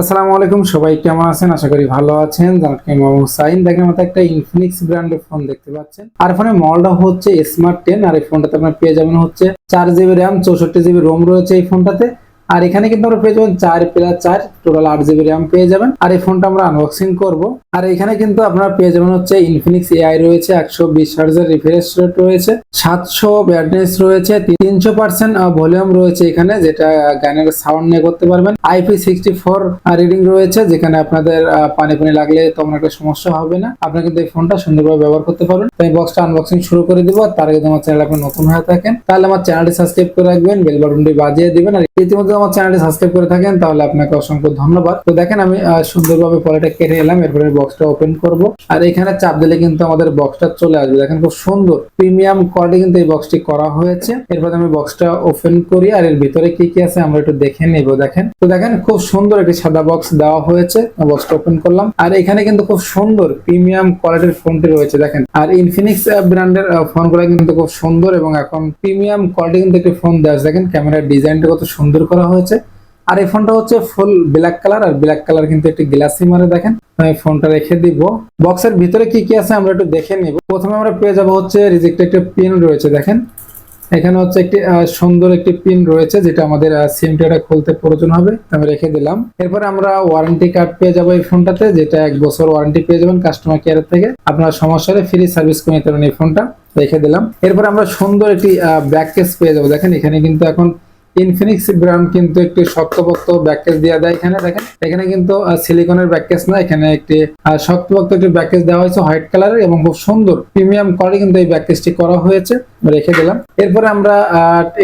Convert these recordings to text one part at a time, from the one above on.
আসসালামু আলাইকুম, সবাই কেমন আছেন? আশা করি ভালো আছেন। সাইন দেখেন মতো একটা ইনফিনিক্স ব্র্যান্ডের ফোন দেখতে পাচ্ছেন। আর ফোনের মডেলটা হচ্ছে স্মার্ট টেন আর এই ফোনটাতে আপনার পেয়ে যাবেন হচ্ছে চার জিবি র্যাম চৌষট্টি জিবি রোম রয়েছে এই ফোনটাতে আর এখানে কিন্তু আমরা পেয়ে যাবেন চার প্লাস চার টোটাল আট জিবি র্যাম পেয়ে যাবেন। আর এই ফোনটা আমরা আনবক্সিং করব। আর এখানে কিন্তু আপনারা পেয়ে যাবেন হচ্ছে ইনফিনিক্স এআই রয়েছে, একশো বিশ হার্জের রিফ্রেশ রেট রয়েছে, সাতশো ব্যাটনেস রয়েছে, তিনশো পার্সেন্ট ভলিউম রয়েছে এখানে, যেটা গানের সাউন্ড নিয়ে করতে পারবেন। আইপি সিক্সটি ফোর রিডিং রয়েছে, যেখানে আপনাদের পানি পানি লাগলে তেমন একটা সমস্যা হবে না। আপনারা কিন্তু এই ফোনটা সুন্দরভাবে ব্যবহার করতে পারবেন। তো এই বক্সটা আনবক্সিং শুরু করে দিব তার আগে আমার চ্যানেল আপনি নতুন হয়ে থাকেন, তাহলে আমার চ্যানেলটি সাবস্ক্রাইব করে রাখবেন বেল বাটনটি বাজিয়ে দিবেন, আর ইতিমধ্যে আমার চ্যানেলটি সাবস্ক্রাইব করে থাকেন, তাহলে আপনাকে অসংখ্য ধন্যবাদ। তো দেখেন আমি সুন্দরভাবে পলিটা কেটে এলাম এরপরে বক্সটা ওপেন করব। আর এখানে চাপ দিলে কিন্তু আমাদের বক্সটা চলে আসবে। দেখেন খুব সুন্দর প্রিমিয়াম কোয়ালিটি কিন্তু এই বক্সটি করা হয়েছে। এরপর আমি বক্সটা ওপেন করি, আর এর ভিতরে কি কি আছে আমরা একটু দেখে নেব, দেখেন। তো দেখেন খুব সুন্দর একটি সাদা বক্স দেওয়া হয়েছে বক্সটা ওপেন করলাম। আর এখানে কিন্তু খুব সুন্দর প্রিমিয়াম কোয়ালিটির ফোনটি রয়েছে, দেখেন। আর ইনফিনিক্স ব্র্যান্ডের ফোনগুলো কিন্তু খুব সুন্দর এবং এখন প্রিমিয়াম কোয়ালিটি কিন্তু একটি ফোন দেওয়া। দেখেন ক্যামেরার ডিজাইনটা কত সুন্দর করা হয়েছে। আর এই ফোনটা হচ্ছে ফুল ব্ল্যাক কালার আর ব্ল্যাক কালার কিন্তু একটি গ্লাসি মারে দেখেন। আমি ফোনটা রেখে দিব। বক্সের ভিতরে কি কি আছে আমরা একটু দেখে নিব। প্রথমে আমরা পেয়ে যাব হচ্ছে রিজেক্ট একটা পিন রয়েছে, দেখেন। এখানে হচ্ছে একটি সুন্দর একটি পিন রয়েছে, যেটা আমাদের সিম টা খুলতে প্রয়োজন হবে আমি রেখে দিলাম। এরপরে আমরা ওয়ারেন্টি কার্ড পেয়ে যাব এই ফোনটাতে, যেটা এক বছর ওয়ারেন্টি পেয়ে যাবেন কাস্টমার কেয়ার থেকে। আপনার সমস্যা হলে ফ্রি সার্ভিস করে নিতে পারেন এই ফোনটা, রেখে দিলাম। এরপর আমরা সুন্দর একটি ব্যাক কেস পেয়ে যাব, দেখেন। এখানে কিন্তু এখন ইনফিনিক্স ব্র্যান্ড কিন্তু একটি শক্তপোক্ত ব্যাককেস দেওয়া দেয় এখানে, দেখেন? এখানে কিন্তু সিলিকনের ব্যাককেস না, এখানে একটি শক্তপোক্ত একটি ব্যাককেস দেওয়া হয়েছে হোয়াইট কালারের এবং খুব সুন্দর প্রিমিয়াম কোয়ালিটি কিন্তু এই ব্যাককেসটি করা হয়েছে। রেখে দিলাম। এরপরে আমরা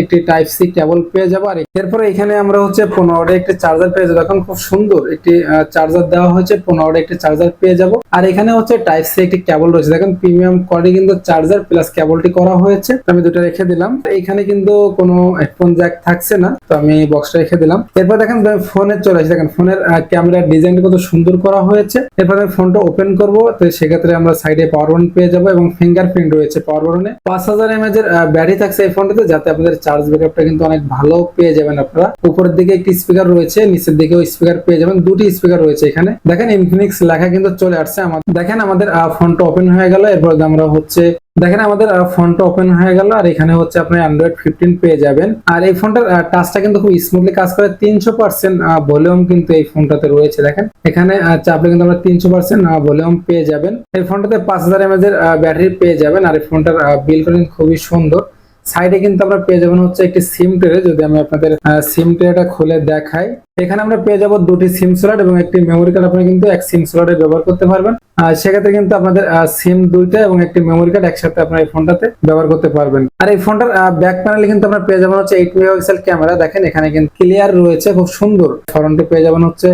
একটি টাইপ সি কেবল পেয়ে যাব। আর এরপরে এখানে আমরা হচ্ছে পনেরোটা একটি চার্জার পেয়ে যাব। এখন খুব সুন্দর একটি চার্জার দেওয়া হয়েছে। পনেরোটা একটি চার্জার পেয়ে যাব। আর এখানে হচ্ছে টাইপ সি একটি কেবল রয়েছে। দেখেন প্রিমিয়াম কোয়ালিটি কিন্তু চার্জার প্লাস কেবলটি করা হয়েছে। আমি দুটো রেখে দিলাম। এখানে কিন্তু কোনো হেডফোন জ্যাক থাকছে না, তো আমি বক্সটা রেখে দিলাম। এরপর দেখেন ফোনে চলে আসছে দেখেন ফোনের ক্যামেরার ডিজাইন কত সুন্দর করা হয়েছে। এরপর আমি ফোনটা ওপেন করব, তো সেক্ষেত্রে আমরা সাইডে পাওয়ার বাটন পেয়ে যাব এবং ফিঙ্গারপ্রিন্ট রয়েছে পাওয়ার বাটনে পাঁচ হাজার এমএজ এর ব্যাটারি থাকছে এই ফোনটাতে যাতে আপনাদের চার্জ ব্যাকআপটা কিন্তু অনেক ভালো পেয়ে যাবেন আপনারা। উপরের দিকে একটি স্পিকার রয়েছে, নিচের দিকেও স্পিকার পেয়ে যাবেন। দুটি স্পিকার রয়েছে এখানে। দেখেন ইনফিনিক্স লেখা কিন্তু চলে আসছে আমাদের। দেখেন আমাদের ফোনটা ওপেন হয়ে গেল। এরপর আমরা হচ্ছে দেখেন আমাদের ফোনটা ওপেন হয়ে গেল আর এখানে হচ্ছে আপনি অ্যান্ড্রয়েড ফিফটিন পেয়ে যাবেন। আর এই ফোনটার টাচটা কিন্তু খুব স্মুথলি কাজ করে। তিনশো পার্সেন্ট ভলিউম কিন্তু এই ফোনটাতে রয়েছে, দেখেন। এখানে চাপলে কিন্তু আমরা তিনশো পার্সেন্ট ভলিউম পেয়ে যাবেন। এই ফোনটাতে পাঁচ হাজার এমএজ এর ব্যাটারি পেয়ে যাবেন। আর এই ফোনটার বিল করেন খুবই সুন্দর। সাইডে কিন্তু আমরা পেয়ে যাবেন হচ্ছে একটি সিম ট্রে যদি আমি আপনাদের সিম ট্রেটা খুলে দেখাই। এখানে আমরা পেয়ে যাব দুটি সিম স্লট এবং একটি মেমোরি কার্ড আপনি কিন্তু এক সিম স্লটে ব্যবহার করতে পারবেন। সেক্ষেত্রে কিন্তু আপনাদের সিম দুইটা এবং একটি মেমোরি কার্ড একসাথে আপনার এই ফোনটাতে ব্যবহার করতে পারবেন। আর এই ফোনটার ব্যাক প্যানেলে কিন্তু আপনার পেয়ে যাবেন হচ্ছে এইট মেগাপিক্সেল ক্যামেরা দেখেন এখানে কিন্তু ক্লিয়ার রয়েছে, খুব সুন্দর। ফ্রন্টে পেয়ে যাবেন হচ্ছে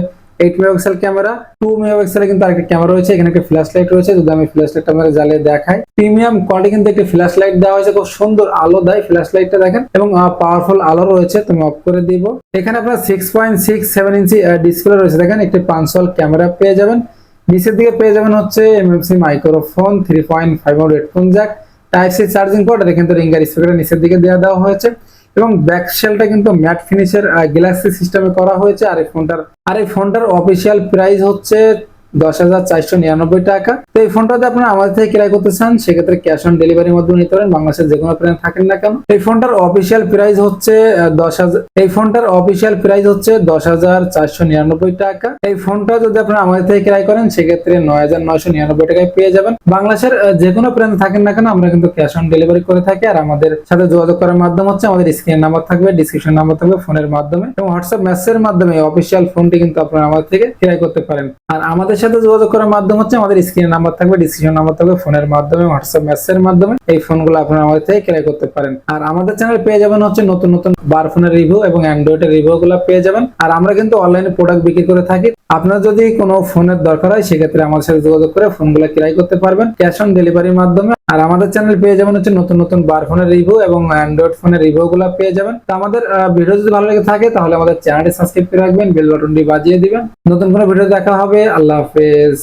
এইট মেগাপিক্সেল ক্যামেরা টু মেগাপিক্সেলের কিন্তু আরেকটি ক্যামেরা রয়েছে, এখানে একটা ফ্ল্যাশ লাইট রয়েছে, যদি আমি ফ্ল্যাশ লাইটটা আপনাদের জ্বালিয়ে দেখাই। প্রিমিয়াম কোয়ালিটি কিন্তু একটি ফ্ল্যাশ লাইট দেওয়া হয়েছে, খুব সুন্দর আলো দেয় ফ্ল্যাশ লাইটটা দেখেন, এবং পাওয়ারফুল আলো রয়েছে তুমি অফ করে দিব। এখানে আপনার six point six seven inch display রয়েছে, দেখেন, একটি পাঁচশোল ক্যামেরা পেয়ে যাবেন। নিচের দিকে পেয়ে যাবেন হচ্ছে MMC microphone three point five headphone jack type C charging port দেখেন কিন্তু রিঙ্গার স্পিকার নিচের দিকে দেওয়া দেওয়া হয়েছে। এবং ব্যাক শেলটা কিন্তু ম্যাট ফিনিশের গ্যালাক্সি সিস্টেমে করা হয়েছে। আর এই ফোনটার আর এই ফোনটার অফিসিয়াল প্রাইস হচ্ছে দশ হাজার চারশো নিরানব্বই টাকা। তো এই ফোনটা যদি আপনারা আমাদের থেকে ক্রয় করতে চান, সেক্ষেত্রে ক্যাশ অন ডেলিভারির মাধ্যমে নিতে পারেন, বাংলাদেশের যে কোনো প্রান্ত থাকেন না কেন। এই ফোনটার অফিসিয়াল প্রাইস হচ্ছে দশ হাজার এই ফোনটার অফিসিয়াল প্রাইস হচ্ছে দশ হাজার চারশো নিরানব্বই টাকা। এই ফোনটা যদি আপনারা আমাদের থেকে ক্রয় করেন, সেক্ষেত্রে নয় হাজার নয়শো নিরানব্বই টাকায় পেয়ে যাবেন। বাংলাদেশের যে কোনো প্রান্ত থাকেন না কেন, আমরা কিন্তু ক্যাশ অন ডেলিভারি করে থাকি। আর আমাদের সাথে যোগাযোগ করার মাধ্যম হচ্ছে, আমাদের স্ক্রিন নাম্বার থাকবে ডিসক্রিপশন নাম্বার থাকবে ফোনের মাধ্যমে। এবং হোয়াটসঅ্যাপ মেসেজের মাধ্যমে অফিসিয়াল ফোনটি কিন্তু আপনারা আমাদের থেকে ক্রয় করতে পারেন। আর আমাদের সাথে যোগাযোগ করার মাধ্যম হচ্ছে আমাদের স্ক্রিন নাম্বার থাকবে ডিসক্রিপশন নাম্বার থাকবে ফোনের মাধ্যমে হোয়াটসঅ্যাপ মেসেজের মাধ্যমে এই ফোনগুলো আপনারা আমাদের থেকে ক্রয় করতে পারেন। আর আমাদের চ্যানেল পেয়ে যাবেন হচ্ছে নতুন নতুন বার ফোনের রিভিউ এবং অ্যান্ড্রয়েডের রিভিউগুলো পেয়ে যাবেন। আর আমরা কিন্তু অনলাইনে প্রোডাক্ট বিক্রি করে থাকি। আপনার যদি কোনো ফোনের দরকার হয়, সেক্ষেত্রে আমার সাথে যোগাযোগ করে ফোনগুলো ক্রাই করতে পারবেন। ক্যাশ অন ডেলিভারির মাধ্যমে। আর আমাদের চ্যানেল পেয়ে যাবেন হচ্ছে নতুন নতুন বার ফোনের রিভিউ এবং অ্যান্ড্রয়েড ফোনের রিভিউ গুলো পেয়ে যাবেন। তো আমাদের ভিডিও যদি ভালো লেগে থাকে, তাহলে আমাদের চ্যানেলটি সাবস্ক্রাইব করে রাখবেন বেল বাটনটি বাজিয়ে দিবেন। নতুন কোনো ভিডিও দেখা হবে। আল্লাহ হাফেজ।